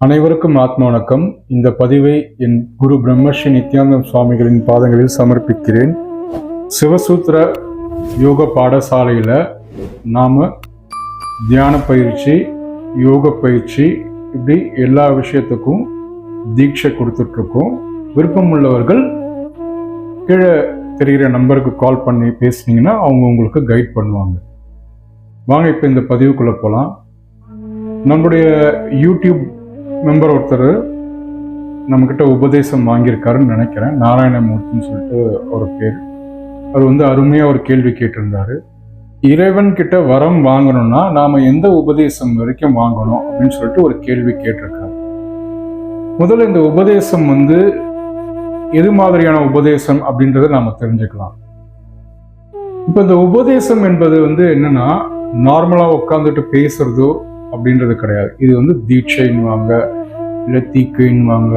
அனைவருக்கும் ஆத்ம வணக்கம். இந்த பதிவை என் குரு பிரம்மஸ்ரீ நித்யானந்தம் சுவாமிகளின் பாதங்களில் சமர்ப்பிக்கிறேன். சிவசூத்திர யோக பாடசாலையில் நாம் தியான பயிற்சி யோக பயிற்சி இப்படி எல்லா விஷயத்துக்கும் தீட்சை கொடுத்துட்ருக்கோம். விருப்பம் உள்ளவர்கள் கீழே தெரிகிற நம்பருக்கு கால் பண்ணி பேசுனீங்கன்னா அவங்க உங்களுக்கு கைட் பண்ணுவாங்க. வாங்க இப்போ இந்த பதிவுக்குள்ளே போகலாம் நம்முடைய யூடியூப் மெம்பர் ஒருத்தர் நம்மக்கிட்ட உபதேசம் வாங்கியிருக்காருன்னு நினைக்கிறேன். நாராயணமூர்த்தின்னு சொல்லிட்டு ஒரு பேர். அவர் வந்து அருமையாக ஒரு கேள்வி கேட்டிருந்தாரு. இறைவன் கிட்ட வரம் வாங்கணும்னா நாம் எந்த உபதேசம் வரைக்கும் வாங்கணும் அப்படின்னு சொல்லிட்டு ஒரு கேள்வி கேட்டிருக்காரு. முதல்ல இந்த உபதேசம் வந்து எது மாதிரியான உபதேசம் அப்படின்றத நாம் தெரிஞ்சுக்கலாம். இப்போ இந்த உபதேசம் என்பது வந்து என்னன்னா நார்மலாக உட்காந்துட்டு பேசுறதோ அப்படின்றது கிடையாது. இது வந்து தீட்சைன்னுவாங்க இல்லை தீக்குன்னுவாங்க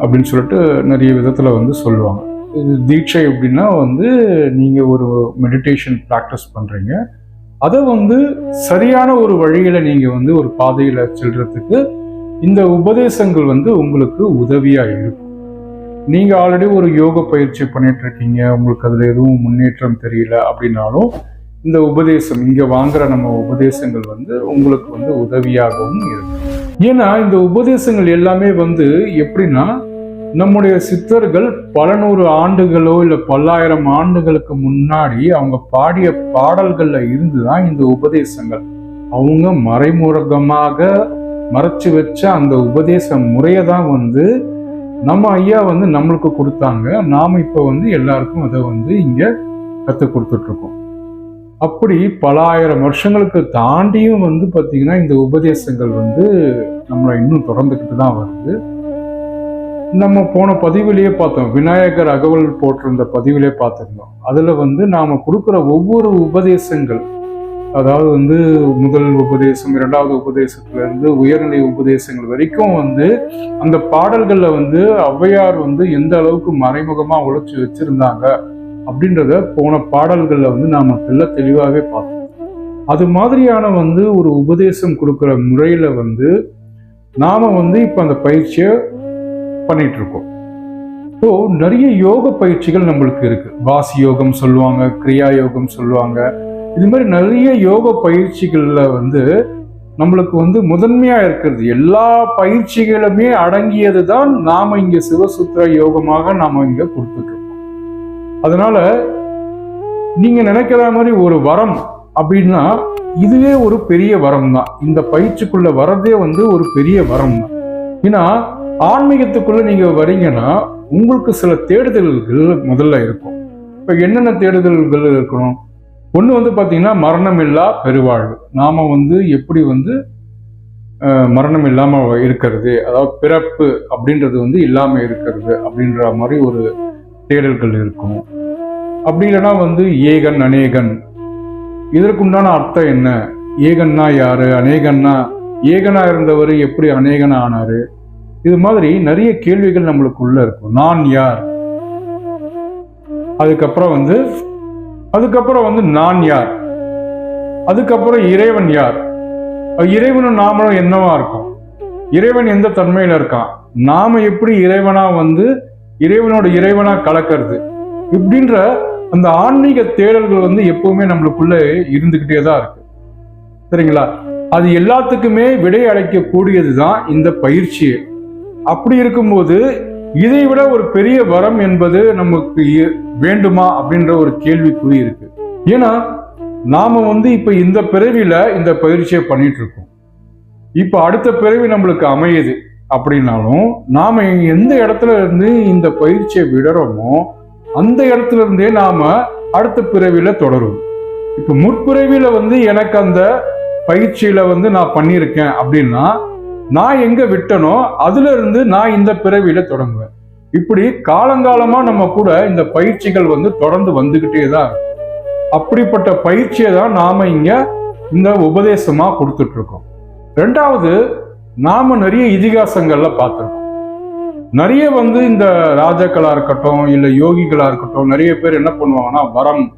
அப்படின்னு சொல்லிட்டு நிறைய விதத்தில் வந்து சொல்லுவாங்க. இது தீட்சை அப்படின்னா வந்து நீங்கள் ஒரு மெடிடேஷன் ப்ராக்டிஸ் பண்ணுறீங்க அதை வந்து சரியான ஒரு வழியில் நீங்கள் வந்து ஒரு பாதையில் செல்றதுக்கு இந்த உபதேசங்கள் வந்து உங்களுக்கு உதவியாக இருக்கும். நீங்கள் ஆல்ரெடி ஒரு யோக பயிற்சி பண்ணிட்டு இருக்கீங்க. உங்களுக்கு அதில் எதுவும் முன்னேற்றம் தெரியல அப்படின்னாலும் இந்த உபதேசம் இங்கே வாங்குற நம்ம உபதேசங்கள் வந்து உங்களுக்கு வந்து உதவியாகவும் இருக்கும். ஏன்னா இந்த உபதேசங்கள் எல்லாமே வந்து எப்படின்னா நம்முடைய சித்தர்கள் பல நூறு ஆண்டுகளோ இல்லை பல்லாயிரம் ஆண்டுகளுக்கு முன்னாடி அவங்க பாடிய பாடல்களில் இருந்து தான் இந்த உபதேசங்கள். அவங்க மறைமுகமாக மறைச்சு வச்ச அந்த உபதேச முறையை தான் வந்து நம்ம ஐயா வந்து நம்மளுக்கு கொடுத்தாங்க. நாம் இப்போ வந்து எல்லாருக்கும் அதை வந்து இங்கே கற்றுக் கொடுத்துட்ருக்கோம் அப்படி பல ஆயிரம் வருஷங்களுக்கு தாண்டியும் வந்து பார்த்தீங்கன்னா இந்த உபதேசங்கள் வந்து நம்மளை இன்னும் தொடர்ந்துக்கிட்டு தான் வருது. நம்ம போன பதிவிலேயே பார்த்தோம் விநாயகர் அகவல் போட்டிருந்த பதிவிலே பார்த்துருந்தோம். அதில் வந்து நாம் கொடுக்குற ஒவ்வொரு உபதேசங்கள் அதாவது வந்து முதல் உபதேசம் இரண்டாவது உபதேசத்துலேருந்து உயர்நிலை உபதேசங்கள் வரைக்கும் வந்து அந்த பாடல்களில் வந்து ஔவையார் வந்து எந்த அளவுக்கு மறைமுகமாக உழைச்சி வச்சுருந்தாங்க அப்படின்றத போன பாடல்களில் வந்து நாம் தெல்ல தெளிவாகவே பார்த்தோம் அது மாதிரியான வந்து ஒரு உபதேசம் கொடுக்குற முறையில் வந்து நாம் வந்து இப்போ அந்த பயிற்சியை பண்ணிகிட்ருக்கோம் ஸோ நிறைய யோக பயிற்சிகள் நம்மளுக்கு இருக்குது வாசி யோகம் சொல்லுவாங்க கிரியா யோகம் சொல்லுவாங்க. இது மாதிரி நிறைய யோக பயிற்சிகளில் வந்து நம்மளுக்கு வந்து முதன்மையாக இருக்கிறது. எல்லா பயிற்சிகளுமே அடங்கியது தான் நாம் இங்கே சிவசுத்திர யோகமாக நாம் இங்கே கொடுத்துருக்கோம் அதனால நீங்க நினைக்கிற மாதிரி ஒரு வரம் அப்படின்னா இதுவே ஒரு பெரிய வரம் தான் இந்த பயிற்சிக்குள்ள வர்றதே வந்து ஒரு பெரிய வரம் தான் ஏன்னா ஆன்மீகத்துக்குள்ள நீங்க வரீங்கன்னா உங்களுக்கு சில தேடுதல்கள் முதல்ல இருக்கும். இப்ப என்னென்ன தேடுதல்கள் இருக்கணும்? ஒன்று வந்து பார்த்தீங்கன்னா மரணம் இல்லா பெருவாழ்வு. நாம வந்து எப்படி வந்து மரணம் இல்லாமல் இருக்கிறது? அதாவது பிறப்பு அப்படின்றது வந்து இல்லாமல் இருக்கிறது அப்படின்ற மாதிரி ஒரு தேடல்கள் இருக்கும். அப்படி இல்லைன்னா வந்து ஏகன் அநேகன். இதற்குண்டான அர்த்தம் என்ன? ஏகன்னா யாரு? அநேகன்னா ஏகனா இருந்தவர் எப்படி அநேகனா ஆனாரு இது மாதிரி நிறைய கேள்விகள் நம்மளுக்குள்ள இருக்கும். நான் யார்? அதுக்கப்புறம் வந்து அதுக்கப்புறம் வந்து நான் யார்? அதுக்கப்புறம் இறைவன் யார்? இறைவனும் நாமளும் என்னவா இருக்கும்? இறைவன் எந்த தன்மையில இருக்கான்? நாம எப்படி இறைவனா வந்து இறைவனோட இறைவனா கலக்கிறது. இப்படின்ற அந்த ஆன்மீக தேடல்கள் வந்து எப்பவுமே நம்மளுக்குள்ள இருந்துகிட்டே தான் இருக்கு. சரிங்களா? அது எல்லாத்துக்குமே விடை அடைக்கக்கூடியது தான் இந்த பயிற்சி. அப்படி இருக்கும்போது இதை விட ஒரு பெரிய வரம் என்பது நமக்கு வேண்டுமா அப்படின்ற ஒரு கேள்விக்குறி இருக்கு. ஏன்னா நாம வந்து இப்ப இந்த பிறவியில இந்த பயிற்சியை பண்ணிட்டு இருக்கோம். இப்ப அடுத்த பிறவி நம்மளுக்கு அமையுது. அப்படின்னாலும் நாம் எந்த இடத்துல இருந்து இந்த பயிற்சியை விடுறோமோ அந்த இடத்துல இருந்தே நாம் அடுத்த பிறவியில் தொடரும். இப்போ முற்பிறவியில் வந்து எனக்கு அந்த பயிற்சியில் வந்து நான் பண்ணியிருக்கேன் அப்படின்னா நான் எங்கே விட்டனோ அதுலேருந்து நான் இந்த பிறவியில் தொடங்குவேன். இப்படி காலங்காலமாக நம்ம கூட இந்த பயிற்சிகள் வந்து தொடர்ந்து வந்துக்கிட்டே தான் அப்படிப்பட்ட பயிற்சியை தான் நாம் இங்கே இந்த உபதேசமாக கொடுத்துட்ருக்கோம் ரெண்டாவது நாம நிறைய இதிகாசங்கள்ல பார்த்துருக்கோம். நிறைய வந்து இந்த ராஜாக்களா இருக்கட்டும் இல்ல யோகிகளா இருக்கட்டும் நிறைய பேர் என்ன பண்ணுவாங்கன்னா வரம்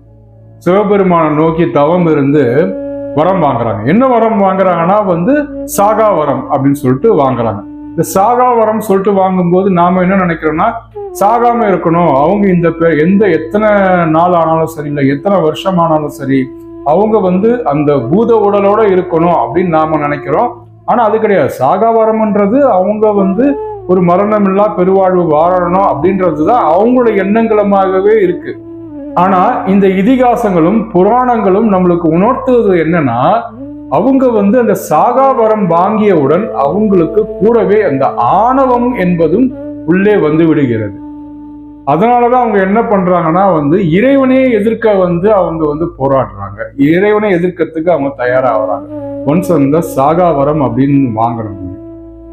சிவபெருமானை நோக்கி தவம் இருந்து வரம் வாங்குறாங்க. என்ன வரம் வாங்குறாங்கன்னா வந்து சாகா வரம் அப்படின்னு சொல்லிட்டு வாங்குறாங்க. இந்த சாகா வரம் சொல்லிட்டு வாங்கும்போது நாம என்ன நினைக்கிறோம்னா சாகாம இருக்கணும். அவங்க இந்த பே- எந்த எத்தனை நாள் ஆனாலும் சரி இல்லை எத்தனை வருஷம் ஆனாலும் சரி அவங்க வந்து அந்த பூத உடலோட இருக்கணும் அப்படின்னு நாம நினைக்கிறோம். ஆனா அது கிடையாது. சாகாவரம்ன்றது அவங்க வந்து ஒரு மரணமில்லா பெருவாழ்வு வாழணும் அப்படின்றது தான் அவங்களோட எண்ணங்களுமாகவே இருக்கு. ஆனா இந்த இதிகாசங்களும் புராணங்களும் நம்மளுக்கு உணர்த்துவது என்னன்னா அவங்க வந்து அந்த சாகாவரம் வாங்கியவுடன் அவங்களுக்கு கூடவே அந்த ஆணவம் என்பதும் உள்ளே வந்து விடுகிறது. அதனாலதான் அவங்க என்ன பண்றாங்கன்னா வந்து இறைவனே எதிர்க்க வந்து அவங்க வந்து போராடுறாங்க. இறைவனை எதிர்க்கிறதுக்கு அவங்க தயாராகிறாங்க. ஒன்ஸ் அந்த சாகாவரம் அப்படின்னு வாங்கணும்.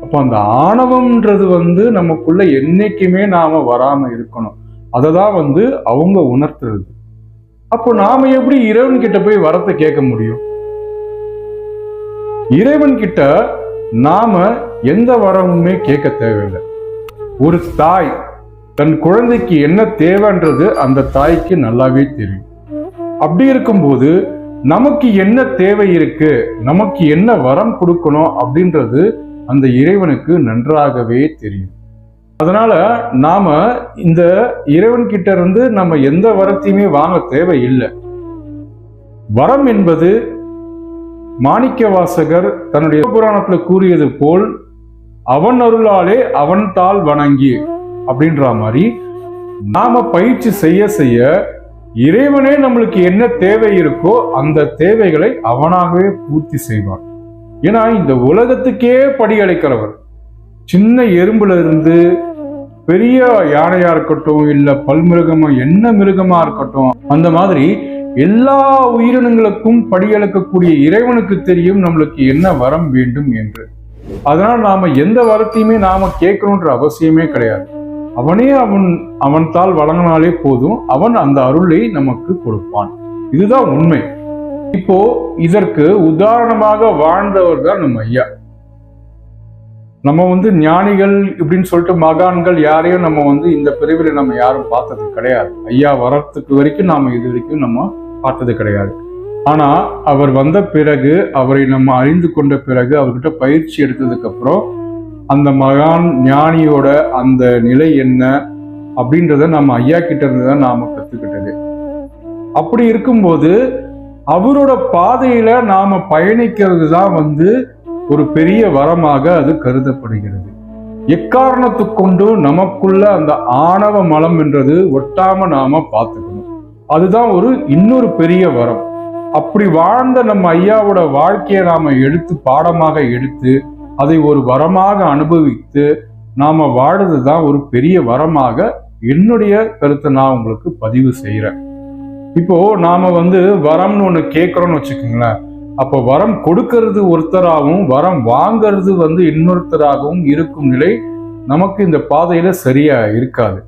அப்போ அந்த ஆணவம்ன்றது வந்து நமக்குள்ள என்னைக்குமே நாம வராம இருக்கணும். அதை தான் வந்து அவங்க உணர்த்துறது. அப்போ நாம எப்படி இறைவன் கிட்ட போய் வரத்தை கேட்க முடியும்? இறைவன் கிட்ட நாம எந்த வரமுமே கேட்க தேவையில்லை. ஒரு தாய் தன் குழந்தைக்கு என்ன தேவைன்றது அந்த தாய்க்கு நல்லாவே தெரியும். அப்படி இருக்கும்போது நமக்கு என்ன தேவை இருக்கு நமக்கு என்ன வரம் கொடுக்கணும் அப்படின்றது அந்த இறைவனுக்கு நன்றாகவே தெரியும். அதனால நாம இந்த இறைவன் கிட்ட இருந்து நம்ம எந்த வரத்தையுமே வாங்க தேவையில்லை. வரம் என்பது மாணிக்க வாசகர் தன்னுடைய புராணத்துல கூறியது போல் அவன் அருளாலே அவன் தாள் வணங்கி அப்படின்ற மாதிரி நாம பயிற்சி செய்ய செய்ய இறைவனே நம்மளுக்கு என்ன தேவை இருக்கோ அந்த தேவைகளை அவனாகவே பூர்த்தி செய்வான். ஏன்னா இந்த உலகத்துக்கே படியளிக்கிறவர். சின்ன எறும்புல இருந்து பெரிய யானையா இருக்கட்டும் இல்ல பல்மிருகமா என்ன மிருகமா இருக்கட்டும் அந்த மாதிரி எல்லா உயிரினங்களுக்கும் படியளக்கக்கூடிய இறைவனுக்கு தெரியும் நம்மளுக்கு என்ன வரம் வேண்டும் என்று. அதனால் நாம எந்த வரத்தையுமே நாம கேட்கணுன்ற அவசியமே கிடையாது. அவனே அவன் அவன் தால் வழங்கினாலே போதும். அவன் அந்த அருளை நமக்கு கொடுப்பான். இதுதான் உண்மை. இப்போ இதற்கு உதாரணமாக வாழ்ந்தவர் தான் நம்ம ஐயா. நம்ம வந்து ஞானிகள் இப்படின்னு சொல்லிட்டு மகான்கள் யாரையும் நம்ம வந்து இந்த பிரிவில் நம்ம யாரும் பார்த்தது கிடையாது. ஐயா வரத்துக்கு வரைக்கும் நாம இது வரைக்கும் நம்ம பார்த்தது கிடையாது. ஆனா அவர் வந்த பிறகு அவரை நம்ம அறிந்து கொண்ட பிறகு அவர்கிட்ட பயிற்சி எடுத்ததுக்கு அப்புறம் அந்த மகான் ஞானியோட அந்த நிலை என்ன அப்படின்றத நம்ம ஐயா கிட்ட இருந்து தான் நாம கத்துக்கிட்டது. அப்படி இருக்கும்போது அவரோட பாதையில நாம பயணிக்கிறது தான் வந்து ஒரு பெரிய வரமாக அது கருதப்படுகிறது. எக்காரணத்து கொண்டு நமக்குள்ள அந்த ஆணவ மலம் என்றது ஒட்டாம நாம பார்த்துக்கணும். அதுதான் ஒரு இன்னொரு பெரிய வரம். அப்படி வாழ்ந்த நம்ம ஐயாவோட வாழ்க்கையை நாம எடுத்து பாடமாக எடுத்து அதை ஒரு வரமாக அனுபவித்து நாம வாழறது தான் ஒரு பெரிய வரமாக என்னுடைய கருத்தை நான் உங்களுக்கு பதிவு செய்கிறேன் இப்போ நாம வந்து வரம்னு ஒன்று கேட்குறோன்னு வச்சுக்கோங்களேன். அப்போ வரம் கொடுக்கறது ஒருத்தராகவும் வரம் வாங்கிறது வந்து இன்னொருத்தராகவும் இருக்கும் நிலை நமக்கு இந்த பாதையில சரியா இருக்காது.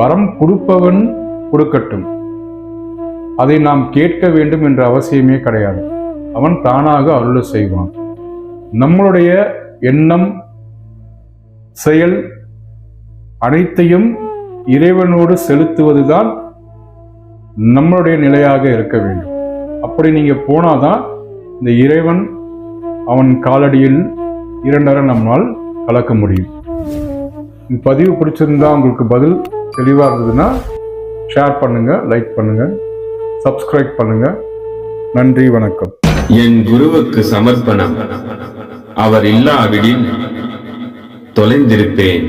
வரம் கொடுப்பவன் கொடுக்கட்டும். அதை நாம் கேட்க வேண்டும் என்ற அவசியமே கிடையாது. அவன் தானாக அருள செய்வான். நம்மளுடைய எண்ணம் செயல் அனைத்தையும் இறைவனோடு செலுத்துவதுதான் நம்மளுடைய நிலையாக இருக்க வேண்டும். அப்படி நீங்க போனாதான் இந்த இறைவன் அவன் காலடியில் இரண்டரை நம்மால் கலக்க முடியும். இந்த பதிவு பிடிச்சிருந்தா உங்களுக்கு பதில் தெளிவாக இருந்ததுன்னா ஷேர் பண்ணுங்க லைக் பண்ணுங்க சப்ஸ்கிரைப் பண்ணுங்க. நன்றி வணக்கம். என் குருவுக்கு சமர்ப்பணம். அவர் இல்லாவிடில் தொலைந்திருப்பேன்.